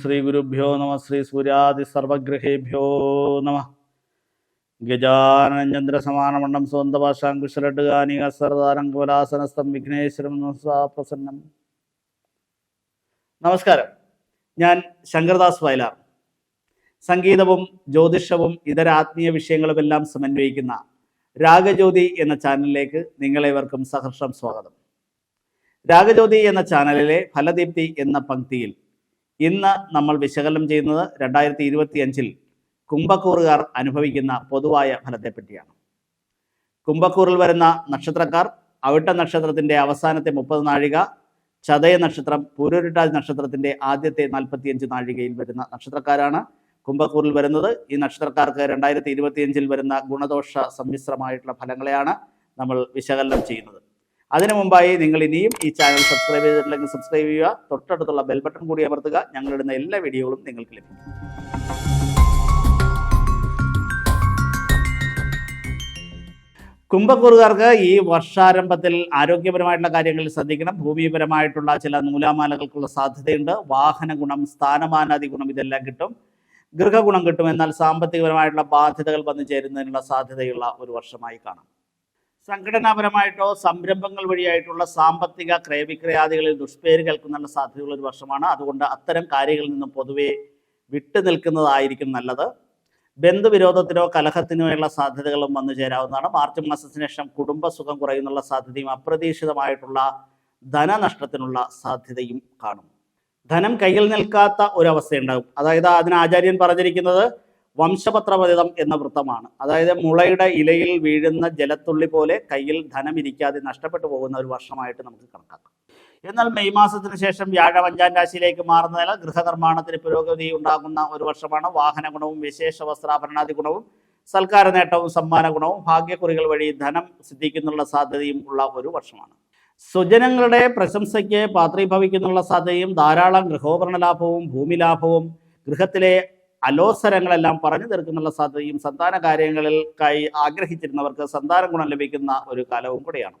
ശ്രീ ഗുരുഭ്യോ നമ ശ്രീ സൂര്യാദി സർവഗ്രഹേഭ്യോ നമ. ഗജാനനചന്ദ്ര സമാനമണ്ഡം സർദാരം കോലാസനസ്തം വിഘ്നേശ്വരം പ്രസന്നം നമസ്കാരം. ഞാൻ ശങ്കർദാസ് വയലാർ. സംഗീതവും ജ്യോതിഷവും ഇതര ആത്മീയ വിഷയങ്ങളുമെല്ലാം സമന്വയിക്കുന്ന രാഗജ്യോതി എന്ന ചാനലിലേക്ക് നിങ്ങളേവർക്കും സഹർഷം സ്വാഗതം. രാഗജ്യോതി എന്ന ചാനലിലെ ഫലദീപ്തി എന്ന പങ്ക്തിയിൽ ഇന്ന് നമ്മൾ വിശകലനം ചെയ്യുന്നത് രണ്ടായിരത്തി ഇരുപത്തി അഞ്ചിൽ കുംഭക്കൂറുകാർ അനുഭവിക്കുന്ന പൊതുവായ ഫലത്തെപ്പറ്റിയാണ് കുംഭക്കൂറിൽ വരുന്ന നക്ഷത്രക്കാർ അവിട്ട നക്ഷത്രത്തിന്റെ അവസാനത്തെ മുപ്പത് നാഴിക ചതയ നക്ഷത്രം പൂരുരുട്ടാതി നക്ഷത്രത്തിന്റെ ആദ്യത്തെ നാൽപ്പത്തിയഞ്ച് നാഴികയിൽ വരുന്ന നക്ഷത്രക്കാരാണ് കുംഭക്കൂറിൽ വരുന്നത്. ഈ നക്ഷത്രക്കാർക്ക് രണ്ടായിരത്തി ഇരുപത്തിയഞ്ചിൽ വരുന്ന ഗുണദോഷ സമ്മിശ്രമായിട്ടുള്ള ഫലങ്ങളെയാണ് നമ്മൾ വിശകലനം ചെയ്യുന്നത്. അതിനു മുമ്പായി നിങ്ങൾ ഇനിയും ഈ ചാനൽ സബ്സ്ക്രൈബ് ചെയ്തിട്ടില്ലെങ്കിൽ സബ്സ്ക്രൈബ് ചെയ്യുക. തൊട്ടടുത്തുള്ള ബെൽ ബട്ടൺ കൂടി അമർത്തുക. ഞങ്ങളിടുന്ന എല്ലാ വീഡിയോകളും നിങ്ങൾക്ക് ലഭിക്കും. കുംഭക്കൂറുകാർക്ക് ഈ വർഷാരംഭത്തിൽ ആരോഗ്യപരമായിട്ടുള്ള കാര്യങ്ങളിൽ ശ്രദ്ധിക്കണം. ഭൂമിപരമായിട്ടുള്ള ചില നൂലാമാലകൾക്കുള്ള സാധ്യതയുണ്ട്. വാഹന ഗുണം സ്ഥാനമാനാദി ഗുണം ഇതെല്ലാം കിട്ടും. ഗൃഹഗുണം കിട്ടും. എന്നാൽ സാമ്പത്തികപരമായിട്ടുള്ള ബാധ്യതകൾ വന്നു ചേരുന്നതിനുള്ള സാധ്യതയുള്ള ഒരു വർഷമായി കാണാം. സംഘടനാപരമായിട്ടോ സംരംഭങ്ങൾ വഴിയായിട്ടുള്ള സാമ്പത്തിക ക്രയവിക്രയാദികളിൽ ദുഷ്പേര് കേൾക്കുന്ന സാധ്യതയുള്ള ഒരു വർഷമാണ്. അതുകൊണ്ട് അത്തരം കാര്യങ്ങളിൽ നിന്നും പൊതുവെ വിട്ടു നിൽക്കുന്നതായിരിക്കും നല്ലത്. ബന്ധുവിരോധത്തിനോ കലഹത്തിനോ ഉള്ള സാധ്യതകളും വന്നു ചേരാവുന്നതാണ്. മാർച്ച് മാസത്തിന് ശേഷം കുടുംബസുഖം കുറയുന്നുള്ള സാധ്യതയും അപ്രതീക്ഷിതമായിട്ടുള്ള ധനനഷ്ടത്തിനുള്ള സാധ്യതയും കാണും. ധനം കയ്യിൽ നിൽക്കാത്ത ഒരവസ്ഥയുണ്ടാകും. അതായത് അതിന് ആചാര്യൻ പറഞ്ഞിരിക്കുന്നത് വംശപത്രപതിതം എന്ന വൃത്തമാണ്. അതായത് മുളയുടെ ഇലയിൽ വീഴുന്ന ജലത്തുള്ളി പോലെ കയ്യിൽ ധനം ഇരിക്കാതെ നഷ്ടപ്പെട്ടു പോകുന്ന ഒരു വർഷമായിട്ട് നമുക്ക് കണക്കാക്കാം. എന്നാൽ മെയ് മാസത്തിന് ശേഷം വ്യാഴം അഞ്ചാം രാശിയിലേക്ക് മാറുന്നതിനാൽ ഗൃഹനിർമ്മാണത്തിന് പുരോഗതി ഉണ്ടാകുന്ന ഒരു വർഷമാണ്. വാഹന ഗുണവും വിശേഷ വസ്ത്രാഭരണാദി ഗുണവും സൽക്കാര നേട്ടവും സമ്മാന ഗുണവും ഭാഗ്യക്കുറികൾ വഴി ധനം സിദ്ധിക്കുന്നുള്ള സാധ്യതയും ഉള്ള ഒരു വർഷമാണ്. സ്വജനങ്ങളുടെ പ്രശംസയ്ക്ക് പാത്രീഭവിക്കുന്നുള്ള സാധ്യതയും ധാരാളം ഗൃഹോപകരണ ലാഭവും ഭൂമി ലാഭവും ഗൃഹത്തിലെ അലോസരങ്ങളെല്ലാം പറഞ്ഞു തീർക്കുന്നുള്ള സാധ്യതയും സന്താന കാര്യങ്ങളിൽക്കായി ആഗ്രഹിച്ചിരുന്നവർക്ക് സന്താന ഗുണം ലഭിക്കുന്ന ഒരു കാലവും കൂടിയാണ്.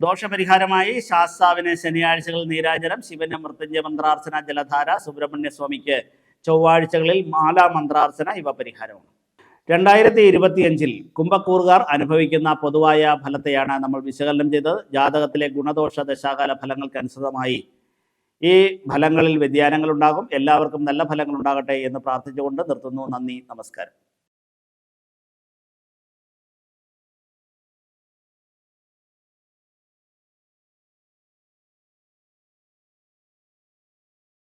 ദോഷപരിഹാരമായി ശാസ്താവിന് ശനിയാഴ്ചകളിൽ നീരാജനം ശിവന് മൃത്യുഞ്ജയ മന്ത്രാർച്ചന ജലധാര സുബ്രഹ്മണ്യ സ്വാമിക്ക് ചൊവ്വാഴ്ചകളിൽ മാലാ മന്ത്രാർച്ചന ഇവ പരിഹാരമാണ്. രണ്ടായിരത്തി ഇരുപത്തിയഞ്ചിൽ കുംഭക്കൂറുകാർ അനുഭവിക്കുന്ന പൊതുവായ ഫലത്തെയാണ് നമ്മൾ വിശകലനം ചെയ്തത്. ജാതകത്തിലെ ഗുണദോഷ ദശാകാല ഫലങ്ങൾക്കനുസൃതമായി ഈ ഫലങ്ങളിൽ വ്യതിയാനങ്ങൾ ഉണ്ടാകും എല്ലാവർക്കും നല്ല ഫലങ്ങൾ ഉണ്ടാകട്ടെ എന്ന് പ്രാർത്ഥിച്ചുകൊണ്ട് നിർത്തുന്നു. നന്ദി നമസ്കാരം.